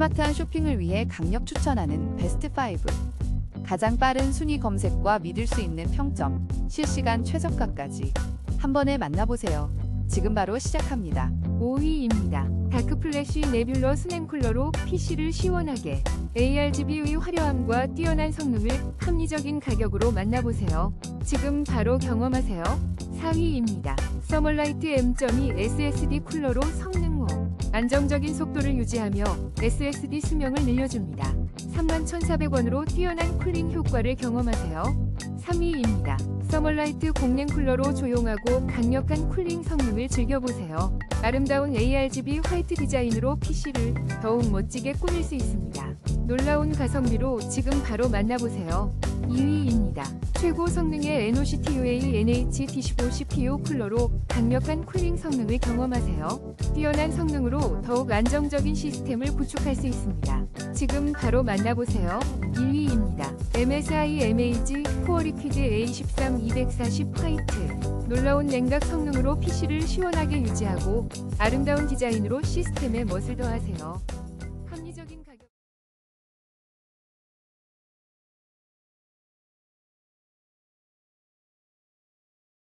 스마트한 쇼핑을 위해 강력 추천하는 베스트 5. 가장 빠른 순위 검색과 믿을 수 있는 평점, 실시간 최저가까지 한 번에 만나보세요. 지금 바로 시작합니다. 5위입니다. 다크플래시 네뷸러 스냅 쿨러로 PC를 시원하게 ARGB의 화려함과 뛰어난 성능을 합리적인 가격으로 만나보세요. 지금 바로 경험하세요. 4위입니다. 서멀라이트 M.2 SSD 쿨러로 성능 5. 안정적인 속도를 유지하며 SSD 수명을 늘려줍니다. 31,400원으로 뛰어난 쿨링 효과를 경험하세요. 3위입니다. 서멀라이트 공랭 쿨러로 조용하고 강력한 쿨링 성능을 즐겨보세요. 아름다운 ARGB 화이트 디자인으로 PC를 더욱 멋지게 꾸밀 수 있습니다. 놀라운 가성비로 지금 바로 만나보세요. 2위입니다. 최고 성능의 NOCTUA NH-D15 CPU 쿨러로 강력한 쿨링 성능을 경험하세요. 뛰어난 성능으로 더욱 안정적인 시스템을 구축할 수 있습니다. 지금 바로 만나보세요. 1위입니다. MSI MAG 코어 리퀴드 A13 240 화이트 놀라운 냉각 성능으로 PC를 시원하게 유지하고 아름다운 디자인으로 시스템에 멋을 더하세요.